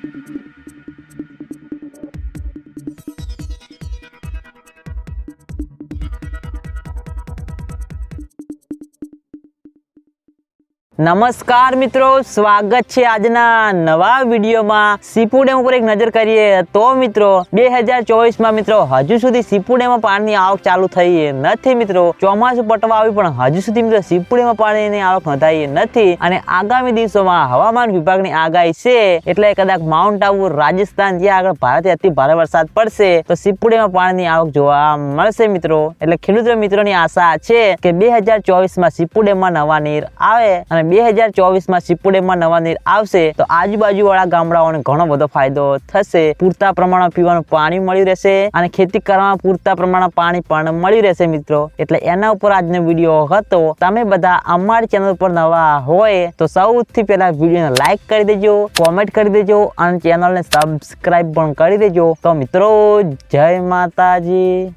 Thank you. નમસ્કાર મિત્રો, સ્વાગત છે આજના નવા વિડીયોમાં. સીપુ ડેમ ઉપર એક નજર કરીએ તો મિત્રો બે હજાર ચોવીસમાં મિત્રો, હજુ સુધી સીપુ ડેમમાં પાણીની આવક ચાલુ થઈ નથી મિત્રો. ચોમાસું પટવા આવ્યું પણ હજુ સુધી મિત્રો સીપુ ડેમમાં પાણીની આવક નોંધાઈ નથી. અને આગામી દિવસોમાં હવામાન વિભાગની આગાહી છે, એટલે કદાચ માઉન્ટ આબુ રાજસ્થાન જ્યાં આગળ ભારતે અતિ ભારે વરસાદ પડશે, તો સીપુ ડેમમાં પાણીની આવક જોવા મળશે મિત્રો. એટલે ખેડૂત મિત્રોની આશા છે કે બે હજાર ચોવીસમાં સીપુ ડેમમાં નવા નીર આવે અને બે પાણી મળી રહેશે મિત્રો. એટલે એના ઉપર આજનો વીડિયો હતો. તમે બધા અમારી ચેનલ પર નવા હોય, તો સૌથી પહેલા વિડીયોને લાઈક કરી દેજો, કોમેન્ટ કરી દેજો અને ચેનલને સબસ્ક્રાઇબ પણ કરી દેજો. તો મિત્રો, જય માતાજી.